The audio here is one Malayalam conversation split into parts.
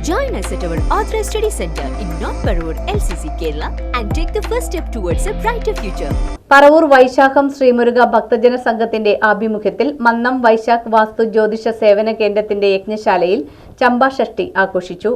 Join us at our Authorized Study Center in North Parur, LCC, Kerala, and take the first step towards a brighter future. Paravur വൈശാഖം ശ്രീമുരുക ഭക്തജന സംഘത്തിന്റെ ആഭിമുഖ്യത്തിൽ മന്നം വൈശാഖ് വാസ്തു ജ്യോതിഷ സേവന കേന്ദ്രത്തിന്റെ യജ്ഞശാലയിൽ ചമ്പാഷഷ്ടി ആഘോഷിച്ചു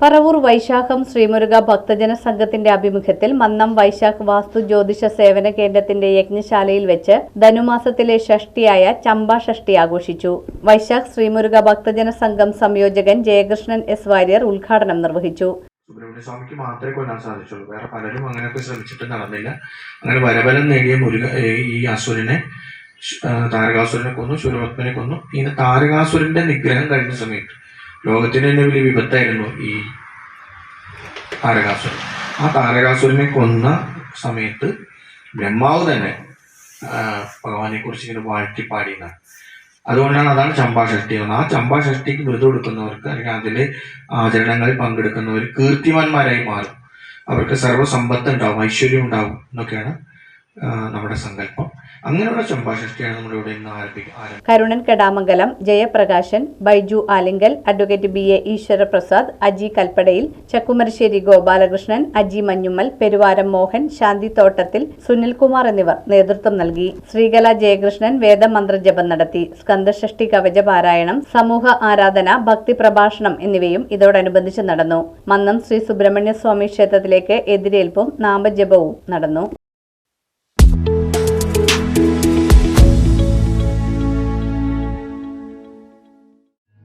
പറവൂർ വൈശാഖം ശ്രീമുരുക ഭക്തജന സംഘത്തിന്റെ ആഭിമുഖ്യത്തിൽ മന്നം വൈശാഖ് വാസ്തു ജ്യോതിഷ സേവന കേന്ദ്രത്തിന്റെ യജ്ഞശാലയിൽ വെച്ച് ധനുമാസത്തിലെ ഷഷ്ടിയായ ചമ്പാഷഷ്ടി ആഘോഷിച്ചു. വൈശാഖ് ശ്രീമുരുക ഭക്തജന സംഘം സംയോജകൻ ജയകൃഷ്ണൻ എസ് വാര്യർ ഉദ്ഘാടനം നിർവഹിച്ചു. സുബ്രഹ്മണ്യ സ്വാമിക്ക് മാത്രമേ കൊല്ലാൻ സാധിച്ചുള്ളൂ. വേറെ പലരും അങ്ങനെയൊക്കെ ശ്രമിച്ചിട്ട് നടന്നില്ല. അങ്ങനെ വരബലം നേടിയ മുരുക ഈ അസുരനെ താരകാസുരനെ കൊന്നു ശൂരപത്മനെ കൊന്നു. ഇങ്ങനെ താരകാസുരന്റെ നിഗ്രഹം കഴിഞ്ഞ സമയത്ത് ലോകത്തിന് തന്നെ വലിയ വിപത്തായിരുന്നു ഈ താരകാസുരൻ. ആ താരകാസുരനെ കൊന്ന സമയത്ത് ബ്രഹ്മാവ് തന്നെ ഭഗവാനെ കുറിച്ച് ഇങ്ങനെ വാഴ്ത്തി പാടിയാണ് അതുകൊണ്ടാണ് അതാണ് ചമ്പാഷഷ്ടി എന്ന് ആ ചമ്പാഷഷ്ടിക്ക് വ്രതം എടുക്കുന്നവർക്ക് അല്ലെങ്കിൽ അതിലെ ആചരണങ്ങളിൽ പങ്കെടുക്കുന്നവർ കീർത്തിമാന്മാരായി മാറും. അവർക്ക് സർവസമ്പത്ത് ഉണ്ടാവും ഐശ്വര്യം ഉണ്ടാവും എന്നൊക്കെയാണ് നമ്മുടെ സങ്കല്പം. അങ്ങനെയുള്ള ആരംഭിക്കുന്നത്. Karunan Kadamangalam Jayaprakashan Baiju Alinkal advocate B A Eswaraprasad Aji Kalppadayil Chakkumarassery Gopalakrishnan Aji Manjummel Peruvaram Mohan Shanti Thottathil Sunilkumar എന്നിവർ നേതൃത്വം നൽകി. ശ്രീകല ജയകൃഷ്ണൻ വേദമന്ത്ര വേദമന്ത്രജപം നടത്തി. സ്കന്ദഷ്ടി കവച പാരായണം സമൂഹ ആരാധന ഭക്തി പ്രഭാഷണം എന്നിവയും ഇതോടനുബന്ധിച്ച് നടന്നു. മന്നം ശ്രീ സുബ്രഹ്മണ്യ സ്വാമി ക്ഷേത്രത്തിലേക്ക് എതിരേൽപ്പും നാമജപവും നടന്നു.